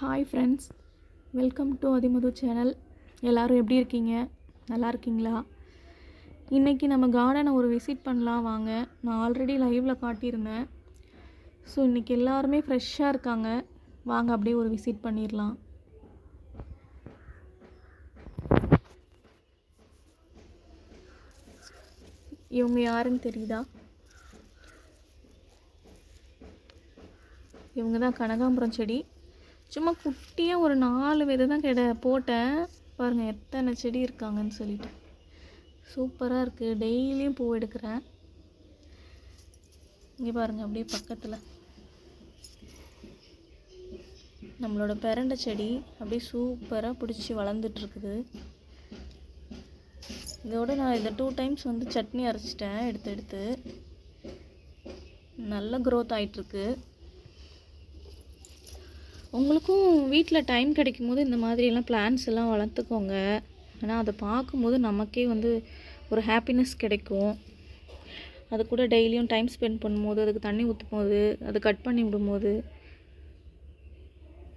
Hi friends welcome to Athimadhu channel எல்லோரும் எப்படி இருக்கீங்க? நல்லா இருக்கீங்களா? இன்றைக்கி நம்ம கார்டனை ஒரு விசிட் பண்ணலாம் வாங்க. நான் ஆல்ரெடி லைவில் காட்டியிருந்தேன். ஸோ இன்றைக்கி எல்லாருமே ஃப்ரெஷ்ஷாக இருக்காங்க. வாங்க அப்படியே ஒரு விசிட் பண்ணிடலாம் இவங்க யாருன்னு தெரியுதா? இவங்க தான் கனகாம்பரம் செடி. சும்மா குட்டியாக ஒரு நாலு விதை தான் கிட போட்டேன். பாருங்கள் எத்தனை செடி இருக்காங்கன்னு சொல்லிட்டு. சூப்பராக இருக்குது டெய்லியும் பூ எடுக்கிறேன். இங்கே பாருங்கள் அப்படியே பக்கத்தில். நம்மளோட பிறண்ட செடி அப்படியே சூப்பராக பிடிச்சி வளர்ந்துட்டுருக்குது இதோட நான் இதை டூ டைம்ஸ் வந்து சட்னி அரைச்சிட்டேன் எடுத்து எடுத்து. நல்ல க்ரோத் ஆகிட்டுருக்கு உங்களுக்கும் வீட்டில் டைம் கிடைக்கும் போது இந்த மாதிரியெல்லாம் பிளான்ஸ் எல்லாம் வளர்த்துக்கோங்க. ஏன்னா அதை பார்க்கும்போது நமக்கே வந்து ஒரு ஹாப்பினஸ் கிடைக்கும். அது கூட டெய்லியும் டைம் ஸ்பெண்ட் பண்ணும்போது அதுக்கு தண்ணி ஊற்றும் போது அது கட் பண்ணி விடும்போது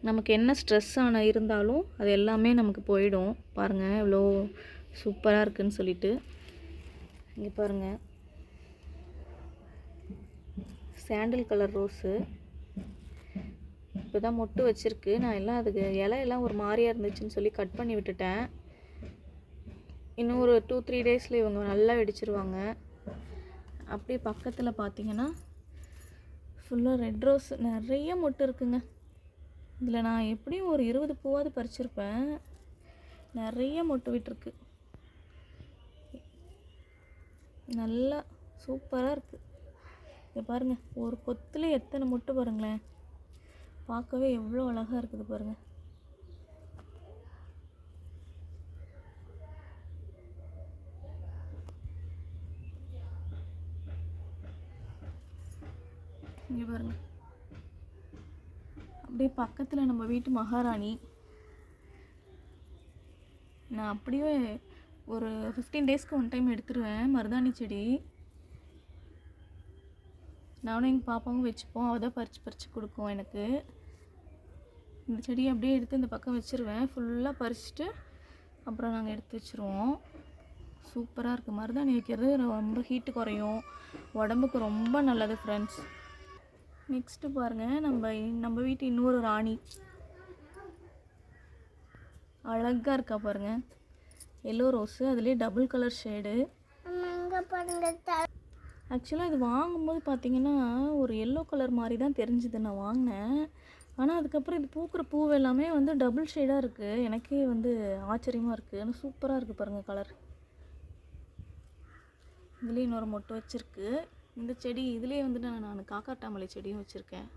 நமக்கு என்ன ஸ்ட்ரெஸ் ஆன இருந்தாலும் அது எல்லாமே நமக்கு போயிடும். பாருங்கள் இவ்வளோ சூப்பராக இருக்குதுன்னு சொல்லிட்டு. இங்கே பாருங்கள் சாண்டில் கலர் ரோஸு இப்போ தான் மொட்டு வச்சுருக்கு. நான் எல்லாம் அதுக்கு இலையெல்லாம் ஒரு மாதிரியாக இருந்துச்சுன்னு சொல்லி கட் பண்ணி விட்டுட்டேன். இன்னும் ஒரு டூ த்ரீ டேஸில் இவங்க நல்லா வெடிச்சிருவாங்க. அப்படியே பக்கத்தில் பார்த்தீங்கன்னா ஃபுல்லாக ரெட் ரோஸ் நிறைய மொட்டு இருக்குங்க. இதில் நான் எப்படியும் ஒரு இருபது பூவாவது பறிச்சிருப்பேன். நிறைய மொட்டு விட்டுருக்கு. நல்லா சூப்பராக இருக்குது இதை பாருங்கள் ஒரு கொத்தில் எத்தனை மொட்டு பாருங்களேன். பார்க்கவே எவ்வளோ அழகாக இருக்குது பாருங்கள் இங்கே பாருங்க. அப்படியே பக்கத்தில் நம்ம வீட்டு மகாராணி. நான் அப்படியே ஒரு ஃபிஃப்டீன் டேஸ்க்கு ஒன் டைம் எடுத்துருவேன் மருதாணி செடி. நானும் எங்கள் பாப்பாவும் வச்சுப்போம் அவள் தான் பறித்து பறித்து கொடுக்கும் எனக்கு. இந்த செடியை அப்படியே எடுத்து இந்த பக்கம் வச்சுருவேன். ஃபுல்லாக பறிச்சுட்டு அப்புறம் நாங்கள் எடுத்து வச்சுருவோம். சூப்பராக இருக்குது மருதாணி வைக்கிறது ரொம்ப ஹீட்டு குறையும். உடம்புக்கு ரொம்ப நல்லது ஃப்ரெண்ட்ஸ் நெக்ஸ்ட்டு பாருங்கள் நம்ம நம்ம வீட்டு இன்னொரு ராணி. அழகாக இருக்கா பாருங்கள் எல்லோ ரோஸு அதுலேயே டபுள் கலர் ஷேடு ஆக்சுவலாக இது வாங்கும்போது பார்த்தீங்கன்னா ஒரு எல்லோ கலர் மாதிரி தான் தெரிஞ்சுது. நான் வாங்கினேன். ஆனால் அதுக்கப்புறம் இது பூக்கிற பூ எல்லாமே வந்து டபுள் ஷேடாக இருக்குது எனக்கே வந்து ஆச்சரியமாக இருக்குது ஆனால் சூப்பராக இருக்குது பாருங்கள் கலர் இதுலேயும் இன்னொரு மொட்டு வச்சுருக்கு. இந்த செடி இதுலேயே வந்துட்டு நான் நான் காக்காட்டாமலை செடியும் வச்சுருக்கேன்.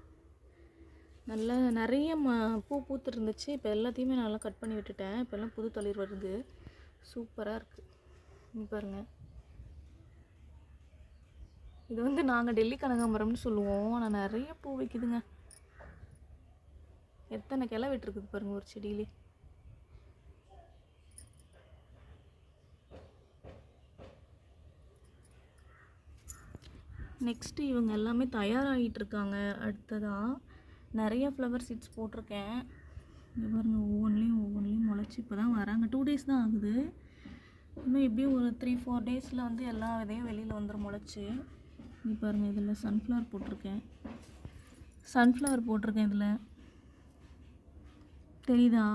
நல்லா நிறைய ம பூ பூத்துருந்துச்சு. இப்போ எல்லாத்தையுமே நல்லா கட் பண்ணி விட்டுட்டேன். இப்போல்லாம் புது தளிர் வருது. சூப்பராக இருக்குது பாருங்கள் இது வந்து நாங்கள் டெல்லி கனகாம்பரம்னு சொல்லுவோம். ஆனால் நிறைய பூ வைக்குதுங்க. எத்தனை கிளை விட்டுருக்குது பாருங்க ஒரு செடியிலே. நெக்ஸ்ட்டு இவங்க எல்லாமே தயாராகிட்டு இருக்காங்க அடுத்ததாக நிறைய ஃப்ளவர் சீட்ஸ் போட்டிருக்கேன். இங்கே பாருங்க ஒவ்வொன்றிலையும் ஒவ்வொன்றிலையும் முளைச்சி இப்போ தான் வராங்க. டூ டேஸ் தான் ஆகுது. இன்னும் எப்படியும் ஒரு த்ரீ ஃபோர் டேஸில் வந்து எல்லா விதையும் வெளியில் வந்துடும் முளைச்சி. இங்கே பாருங்கள் இதில் சன்ஃப்ளவர் போட்டிருக்கேன். சன்ஃப்ளவர் போட்டிருக்கேன் இதில். தெரியுதா?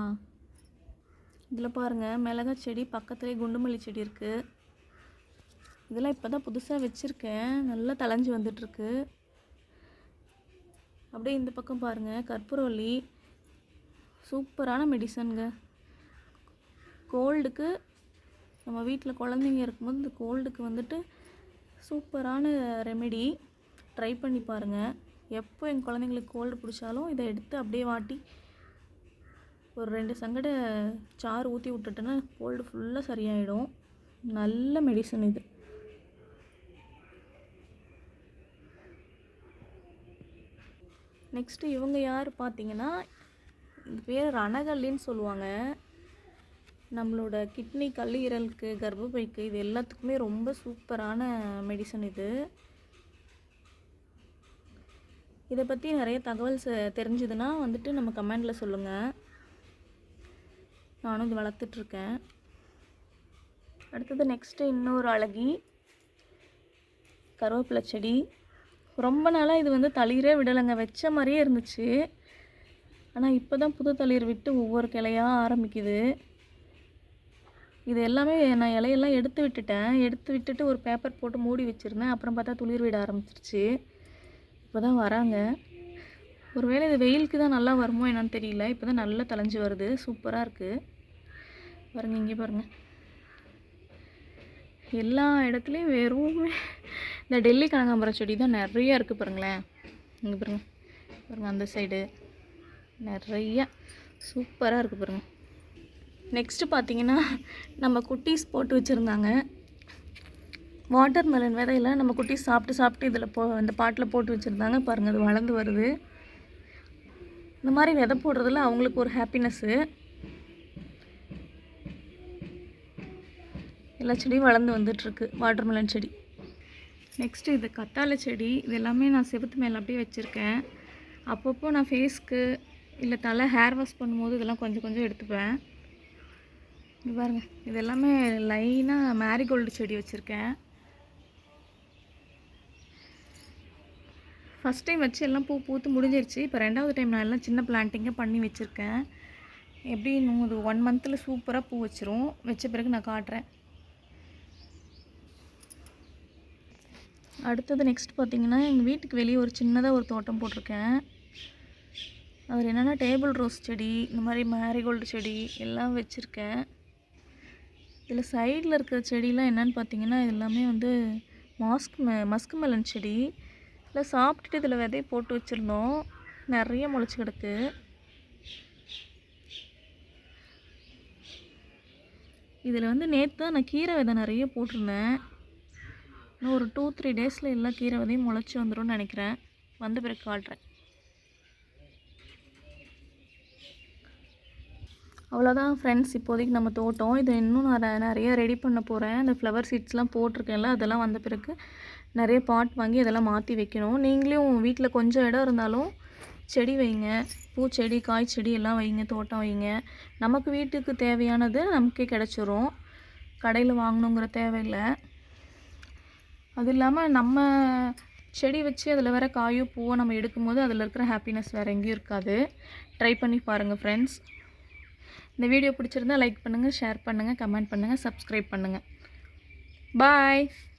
இதில் பாருங்கள் மிளகா செடி பக்கத்துலேயே குண்டுமல்லி செடி இருக்குது இதெல்லாம் இப்போ தான் புதுசாக வச்சுருக்கேன். நல்லா தளைஞ்சு வந்துட்டுருக்கு. அப்படியே இந்த பக்கம் பாருங்கள் கற்பூரவல்லி சூப்பரான மெடிசனுங்க. கோல்டுக்கு நம்ம வீட்டில் குழந்தைங்க இருக்கும்போது இந்த கோல்டுக்கு வந்துட்டு சூப்பரான ரெமெடி. ட்ரை பண்ணி பாருங்கள் எப்போ எங்கள் குழந்தைங்களுக்கு கோல்டு பிடிச்சாலும் இதை எடுத்து அப்படியே வாட்டி ஒரு ரெண்டு சங்கடை சாறு ஊற்றி விட்டுட்டேன்னா கோல்டு ஃபுல்லாக சரியாயிடும். நல்ல மெடிசன் இது. நெக்ஸ்ட்டு இவங்க யார் பார்த்தீங்கன்னா இது பேர் ரணகல்லின்னு சொல்லுவாங்க. நம்மளோட கிட்னி கல்லீரலுக்கு கர்ப்பப்பைக்கு இது எல்லாத்துக்குமே ரொம்ப சூப்பரான மெடிசன் இது. இதை பற்றி நிறைய தகவல் செ- தெரிஞ்சுதுன்னா வந்துட்டு நம்ம கமெண்டில் சொல்லுங்கள் நானும் இது வளர்த்துட்ருக்கேன். அடுத்தது நெக்ஸ்ட்டு இன்னொரு அழகி கருவேப்பிலை செடி. ரொம்ப நாளாக இது வந்து தளிரே விடலைங்க வச்ச மாதிரியே இருந்துச்சு. ஆனால் இப்போ தான் புது தளிர் விட்டு ஒவ்வொரு கிளையாக ஆரம்பிக்குது. இது எல்லாமே நான் இலையெல்லாம் எடுத்து விட்டுட்டேன். எடுத்து விட்டுட்டு ஒரு பேப்பர் போட்டு மூடி வச்சுருந்தேன். அப்புறம் பார்த்தா துளிர் விட ஆரம்பிச்சிருச்சு. இப்போ தான் வராங்க. ஒருவேளை இது வெயிலுக்கு தான் நல்லா வருமோ என்னன்னு தெரியல. இப்போ தான் நல்லா தலைஞ்சி வருது. சூப்பராக இருக்குது பாருங்க இங்கே பாருங்கள் எல்லா இடத்துலையும் வெறும் இந்த டெல்லி கனகாம்பரம் செடி தான் நிறைய இருக்குது பாருங்களேன். இங்கே பாருங்க. பாருங்க அந்த சைடு நிறையா சூப்பராக இருக்குது பாருங்க. நெக்ஸ்ட்டு பார்த்தீங்கன்னா நம்ம குட்டீஸ் போட்டு வச்சுருந்தாங்க. வாட்டர் மெலன் விதையில நம்ம குட்டீஸ் சாப்பிட்டு சாப்பிட்டு இதில் போ இந்த பாட்டில் போட்டு வச்சுருந்தாங்க. பாருங்கள் அது வளர்ந்து வருது. இந்த மாதிரி விதை போடுறதுல அவங்களுக்கு ஒரு ஹாப்பினஸ்ஸு எல்லா செடியும் வளர்ந்து வந்துட்டுருக்கு. வாட்டர் மெலன் செடி. நெக்ஸ்ட்டு இது கத்தாழை செடி. இது எல்லாமே நான் செவத்து மேலே அப்படியே வச்சுருக்கேன். அப்பப்போ நான் ஃபேஸ்க்கு இல்லை தலை ஹேர் வாஷ் பண்ணும்போது இதெல்லாம் கொஞ்சம் கொஞ்சம் எடுத்துப்பேன். இது பாருங்கள் இது எல்லாமே லைனாக மேரிகோல்டு செடி வச்சுருக்கேன். ஃபஸ்ட் டைம் வச்சு எல்லாம் பூ பூத்து முடிஞ்சிருச்சு. இப்போ ரெண்டாவது டைம் நான் எல்லாம் சின்ன பிளான்ட்டிங்காக பண்ணி வச்சுருக்கேன். எப்படி இன்னும் ஒரு ஒன் மந்தில் சூப்பராக பூ வச்சிரும். வச்ச பிறகு நான் காட்டுறேன். அடுத்தது நெக்ஸ்ட் பார்த்திங்கன்னா எங்கள் வீட்டுக்கு வெளியே ஒரு சின்னதாக ஒரு தோட்டம் போட்டிருக்கேன். அதில் என்னென்னா டேபிள் ரோஸ் செடி இந்த மாதிரி மேரிகோல்டு செடி எல்லாம் வச்சுருக்கேன். இதில் சைடில் இருக்கிற செடிலாம் என்னன்னு பார்த்தீங்கன்னா இது எல்லாமே வந்து மாஸ்க் மெ மஸ்க் மெலன் செடி. இல்லை சாப்பிட்டுட்டு இதில் விதையை போட்டு வச்சுருந்தோம். நிறைய முளைச்சி கிடக்கு. இதில் வந்து நேற்று தான் நான் கீரை விதை நிறைய போட்டிருந்தேன். இன்னும் ஒரு டூ த்ரீ டேஸில் எல்லா கீரை விதையும் முளைச்சி வந்துடும் நினைக்கிறேன். வந்த பிறகு காட்டுறேன். அவ்வளோதான் ஃப்ரெண்ட்ஸ் இப்போதைக்கு நம்ம தோட்டம். இது இன்னும் நான் நிறையா நிறைய ரெடி பண்ண போகிறேன் அந்த ஃப்ளவர் சீட்ஸ்லாம் போட்டிருக்கேன்ல அதெல்லாம் வந்த பிறகு நிறைய பாட் வாங்கி இதெல்லாம் மாற்றி வைக்கணும். நீங்களும் வீட்டில் கொஞ்சம் இடம் இருந்தாலும் செடி வைங்க. பூச்செடி காய் செடி எல்லாம் வைங்க தோட்டம் வைங்க. நமக்கு வீட்டுக்கு தேவையானது நமக்கே கிடச்சிரும். கடையில் வாங்கணுங்கிற தேவையில்லை. அது இல்லாமல் நம்ம செடி வச்சு அதில் வர காயோ பூவோ நம்ம எடுக்கும்போது அதில் இருக்கிற ஹாப்பினஸ் வேறு எங்கேயும் இருக்காது. ட்ரை பண்ணி பாருங்கள் ஃப்ரெண்ட்ஸ் இந்த வீடியோ பிடிச்சிருந்தா லைக் பண்ணுங்கள் ஷேர் பண்ணுங்கள் கமெண்ட் பண்ணுங்கள் சப்ஸ்கிரைப் பண்ணுங்கள் பாய்